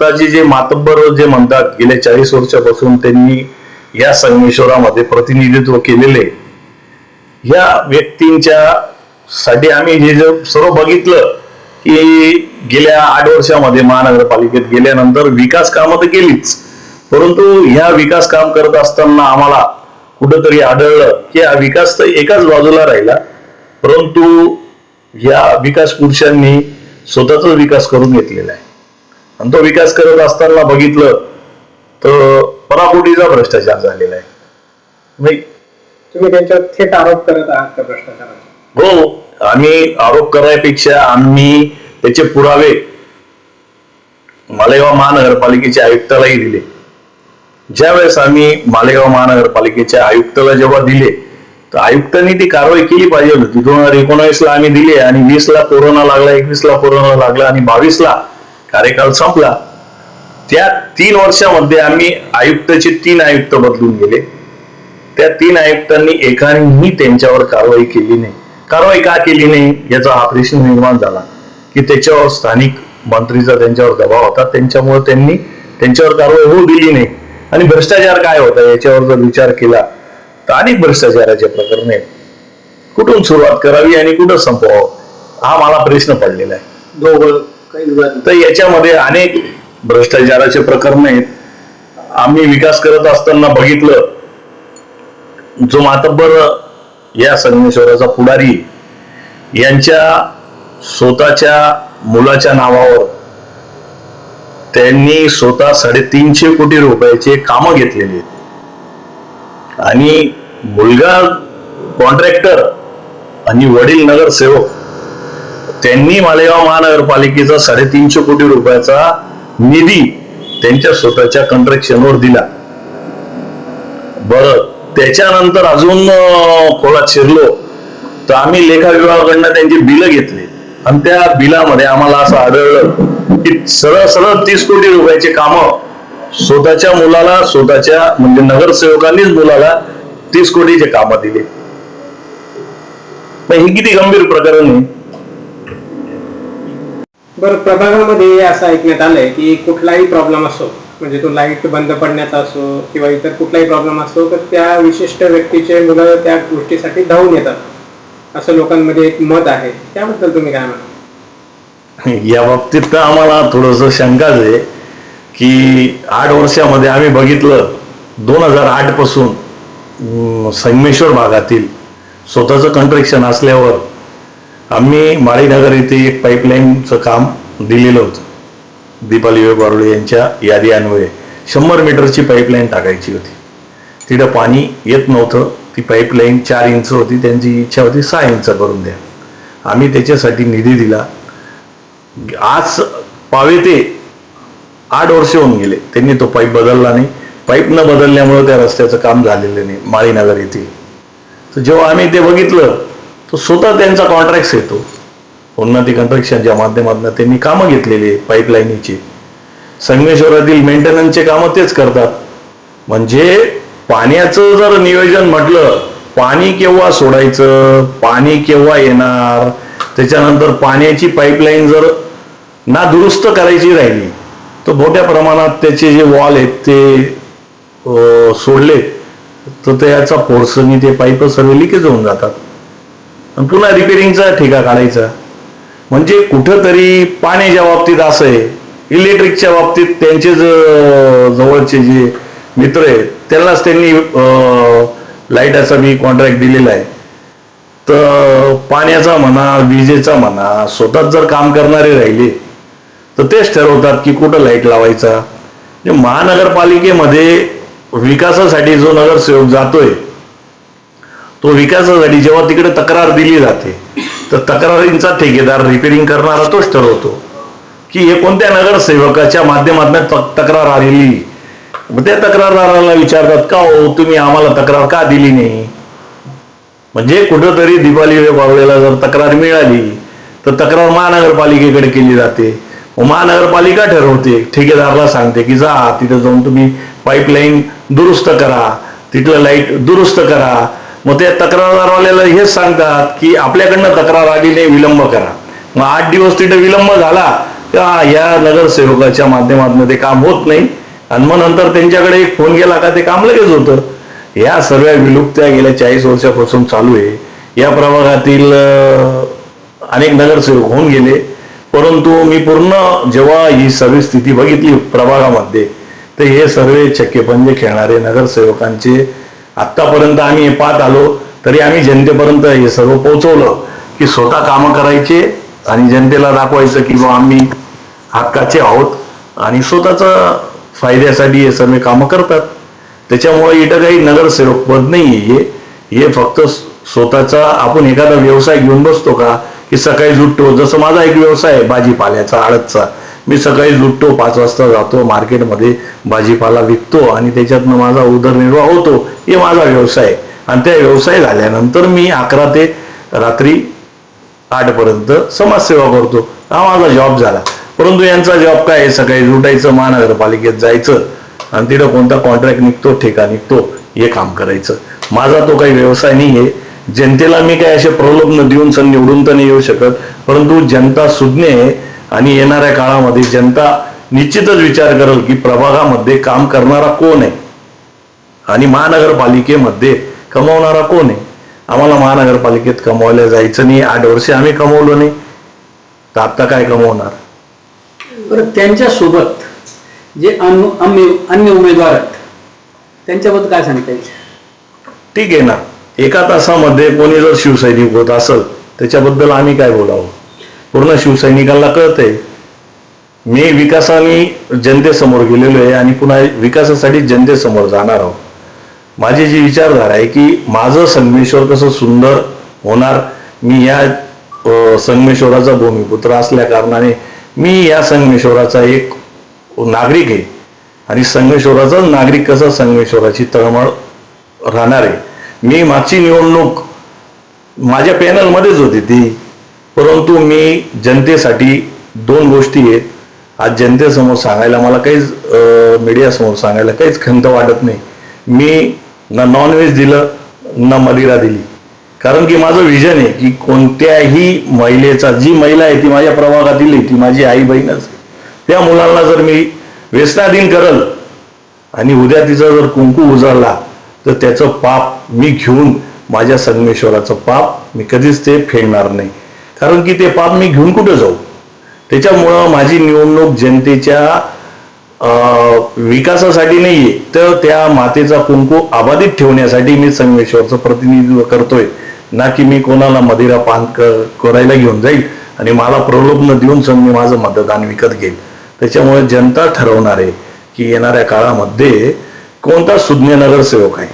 आताचे जे मातब्बर जे म्हणतात गेल्या चाळीस वर्षापासून त्यांनी या संगमेश्वरामध्ये प्रतिनिधित्व केलेले. या व्यक्तींच्या साठी आम्ही हे जे सर्व बघितलं की गेल्या आठ वर्षामध्ये महानगरपालिकेत गेल्यानंतर विकास कामं तर केलीच. परंतु ह्या विकास काम करत असताना आम्हाला कुठंतरी आढळलं की हा विकास तर एकाच बाजूला राहिला. परंतु या विकास पुरुषांनी स्वतःचा विकास करून घेतलेला आहे. आणि तो विकास करत असताना बघितलं तर पराकोटीचा भ्रष्टाचार झालेला आहे. तुम्ही त्यांच्यावर थेट आरोप करत आहात का भ्रष्टाचाराचे? हो आम्ही आरोप करायपेक्षा आम्ही त्याचे पुरावे मालेगाव महानगरपालिकेच्या आयुक्तालाही दिले. ज्यावेळेस आम्ही मालेगाव महानगरपालिकेच्या आयुक्ताला जेव्हा दिले तर आयुक्तांनी ती कारवाई केली पाहिजे होती. दोन हजार एकोणावीसला आम्ही दिले आणि वीस ला कोरोना लागला एकवीस ला कोरोना लागला आणि बावीस ला कार्यकाळ संपला. त्या तीन वर्षामध्ये आम्ही आयुक्ताचे तीन आयुक्त बदलून गेले. त्या तीन आयुक्तांनी एकानेही त्यांच्यावर कारवाई केली नाही. कारवाई का केली नाही? याचा हा प्रश्न निर्माण झाला. की त्याच्यावर स्थानिक मंत्रीचा त्यांच्यावर दबाव होता. त्यांच्यामुळे त्यांनी त्यांच्यावर कारवाई होऊ दिली नाही. आणि भ्रष्टाचार काय होता? याच्यावर जर विचार केला तर अनेक भ्रष्टाचाराचे प्रकरण आहेत. कुठून सुरुवात करावी आणि कुठं संपवावं? हा मला प्रश्न पडलेला आहे. तर याच्यामध्ये अनेक भ्रष्टाचाराचे प्रकरण आहेत. आम्ही विकास करत असताना बघितलं जो मातब्बर या संगमेश्वराचा पुढारी यांच्या स्वतःच्या मुलाच्या नावावर त्यांनी स्वतः साडेतीनशे कोटी रुपयाचे कामं घेतलेली आहेत. आणि मुलगा कॉन्ट्रॅक्टर आणि वडील नगरसेवक त्यांनी मालेगाव महानगरपालिकेचा साडेतीनशे कोटी रुपयाचा निधी त्यांच्या स्वतःच्या कन्स्ट्रक्शनवर दिला. बर त्याच्यानंतर अजून खोलात शिरलो तर आम्ही लेखा विभागाकडनं त्यांची बिलं घेतली. आणि त्या बिलामध्ये आम्हाला असं आढळलं की सरळ सरळ तीस कोटी रुपयाचे कामं स्वतःच्या मुलाला स्वतःच्या म्हणजे नगरसेवकांनीच मुलाला तीस कोटीचे कामं दिले. पण हे किती गंभीर प्रकरण आहे? बरं प्रभागामध्ये असं ऐकण्यात आलंय की कुठलाही प्रॉब्लेम असो म्हणजे तो लाइट बंद पडण्याचा असो किंवा इतर कुठलाही प्रॉब्लेम असो तर त्या विशिष्ट व्यक्तीचे मुलं त्या गोष्टीसाठी धावून येतात. असं लोकांमध्ये एक मत आहे. त्याबद्दल तुम्ही काय म्हणा या बाबतीत तर आम्हाला थोडस शंकाच आहे की आठ वर्षामध्ये आम्ही बघितलं दोन हजार आठपासून संगमेश्वर भागातील स्वतःचं कन्स्ट्रक्शन असल्यावर आम्ही माळीनगर येथे एक पाईपलाईनचं काम दिलेलं होतं. दीपाली बारुळे यांच्या यादी अन्वये शंभर मीटरची पाईपलाईन टाकायची होती. तिथं पाणी येत नव्हतं. ती पाईपलाईन चार इंच होती. त्यांची इच्छा होती सहा इंच करून द्या. आम्ही त्याच्यासाठी निधी दिला. आज पावे ते आठ वर्ष होऊन गेले. त्यांनी तो पाईप बदलला नाही. पाईप न बदलल्यामुळं त्या रस्त्याचं काम झालेलं नाही माळीनगर येथील तर जेव्हा आम्ही ते बघितलं तो स्वतः त्यांचा कॉन्ट्रॅक्ट येतो उन्नती कन्स्ट्रक्शनच्या माध्यमातून त्यांनी कामं घेतलेली पाईपलाईनीची संगमेश्वरातील मेंटेनन्सचे कामं तेच करतात. म्हणजे पाण्याचं जर नियोजन म्हटलं पाणी केव्हा सोडायचं पाणी केव्हा येणार त्याच्यानंतर पाण्याची पाईपलाईन जर ना दुरुस्त करायची राहिली तर मोठ्या प्रमाणात त्याचे जे वॉल आहेत ते सोडले तर त्याचा पोर्सनी ते पाईप सर्व लिकेज होऊन जातात. पुन्हा रिपेरिंगचा ठेका काढायचा. म्हणजे कुठंतरी पाण्याच्या बाबतीत असं आहे इलेक्ट्रिकच्या बाबतीत त्यांचे ज- जवळचे जे मित्र आहेत त्यांनाच त्यांनी लाईटाचा मी कॉन्ट्रॅक्ट दिलेला आहे. तर पाण्याचा म्हणा विजेचा म्हणा स्वतःच जर काम करणारे राहिले तर तेच ठरवतात की कुठं लाइट लावायचा. म्हणजे महानगरपालिकेमध्ये विकासासाठी जो नगरसेवक जातोय तो विकासासाठी जेव्हा तिकडे तक्रार दिली जाते तर तक्रारींचा ठेकेदार रिपेरिंग करणारा तोच ठरवतो. की हे कोणत्या नगरसेवकाच्या माध्यमातून तक्रार आलेली? मग त्या तक्रारदाराला विचारतात का हो तुम्ही आम्हाला तक्रार का दिली नाही? म्हणजे कुठंतरी दिवाळी बावळेला जर तक्रार मिळाली तर तक्रार महानगरपालिकेकडे केली जाते. मग महानगरपालिका ठरवते. ठेकेदाराला सांगते की जा तिथं जाऊन तुम्ही पाईपलाईन दुरुस्त करा. तिथलं लाइट दुरुस्त करा. मग ते तक्रारदारवाल्याला हेच सांगतात की आपल्याकडनं तक्रार आली नाही विलंब करा. मग आठ दिवस तिथं विलंब झाला का या नगरसेवकाच्या माध्यमातून ते काम होत नाही? आणि मग नंतर त्यांच्याकडे एक फोन गेला का ते काम लगेच होतं? या सर्व विलुप्त्या गेल्या चाळीस वर्षापासून चालू आहे. या प्रभागातील अनेक नगरसेवक होऊन गेले. परंतु मी पूर्ण जेव्हा ही सर्व स्थिती बघितली प्रभागामध्ये तर हे सर्व चक्केपंजे खेळणारे नगरसेवकांचे आत्तापर्यंत आम्ही हे पाहत आलो तरी आम्ही जनतेपर्यंत हे सर्व पोहोचवलं की स्वतः कामं करायचे आणि जनतेला दाखवायचं की बा आम्ही हक्काचे आहोत आणि स्वतःचा फायद्यासाठी हे सर्व कामं करतात. त्याच्यामुळे इथं काही नगरसेवक पद नाही हे. हे फक्त स्वतःचा आपण एखादा व्यवसाय घेऊन बसतो का की सकाळी जुटतो जसं माझा एक व्यवसाय आहे भाजीपाल्याचा आळतचा मी सकाळी जुटतो पाच वाजता जातो मार्केटमध्ये भाजीपाला विकतो आणि त्याच्यातनं माझा उदरनिर्वाह होतो. हे माझा व्यवसाय आहे. आणि त्या व्यवसाय झाल्यानंतर मी अकरा ते रात्री आठपर्यंत समाजसेवा करतो. हा माझा जॉब झाला. परंतु यांचा जॉब काय आहे? सकाळी लुटायचं महानगरपालिकेत जायचं आणि तिथं कोणता कॉन्ट्रॅक्ट निघतो ठेका निघतो हे काम करायचं. माझा तो काही व्यवसाय नाही आहे. जनतेला मी काय असे प्रलोभन देऊन सण निवडून तर नाही येऊ शकत. परंतु जनता सुज्ञ आहे. आणि येणाऱ्या काळामध्ये जनता निश्चितच विचार करेल की प्रभागामध्ये काम करणारा कोण आहे? आणि महानगरपालिकेमध्ये कमवणारा कोण आहे? आम्हाला महानगरपालिकेत कमवायला जायचं नाही. आठ वर्षे आम्ही कमवलो नाही. तर आता काय कमवणार? बरं त्यांच्यासोबत जे अन्य- अन्य उमेदवार आहेत त्यांच्याबद्दल काय सांगता येईल? ठीक आहे ना. एका तासामध्ये कोणी जर शिवसैनिक होत असेल त्याच्याबद्दल आम्ही काय बोलावं? पूर्ण शिवसैनिकांना कळतंय. मी विकासाने जनतेसमोर गेलेलो आहे आणि पुन्हा विकासासाठी जनतेसमोर जाणार आहोत. माझी जी विचारधारा आहे की माझं संगमेश्वर कसं सुंदर होणार मी या संगमेश्वराचा भूमिपुत्र असल्या कारणाने मी या संगमेश्वराचा एक नागरिक आहे. आणि संगमेश्वराचा नागरिक कसा संगमेश्वराची तळमळ राहणार आहे? मी मागची निवडणूक माझ्या पॅनलमध्येच होती ती. परंतु मी जनतेसाठी दोन गोष्टी आहेत. आज जनतेसमोर सांगायला मला काहीच मीडियासमोर सांगायला काहीच खंत वाटत नाही. मी ना नॉनव्हेज दिलं ना मदिरा दिली. कारण की माझं विजन आहे की कोणत्याही महिलेचा जी महिला आहे ती माझ्या प्रभागातील आहे ती माझी आई बहीणच त्या मुलांना जर मी व्यसनाधीन करल आणि उद्या तिचा जर कुंकू उजळला तर त्याचं पाप मी घेऊन माझ्या संगमेश्वराचं पाप मी कधीच ते फेडणार नाही. कारण की ते पाप मी घेऊन कुठं जाऊ? त्याच्यामुळं माझी निवडणूक जनतेच्या अं, विकासासाठी नाहीये. तर त्या मातेचा कुंकू अबाधित ठेवण्यासाठी मी संगमेश्वरचं प्रतिनिधित्व करतोय. ना की मी कोणाला मदिरा पान करायला घेऊन जाईल आणि मला प्रलोभन देऊन सण मी माझं मतदान विकत घेईल. त्याच्यामुळे जनता ठरवणार आहे की येणाऱ्या काळामध्ये कोणता सुज्ञ नगरसेवक आहे?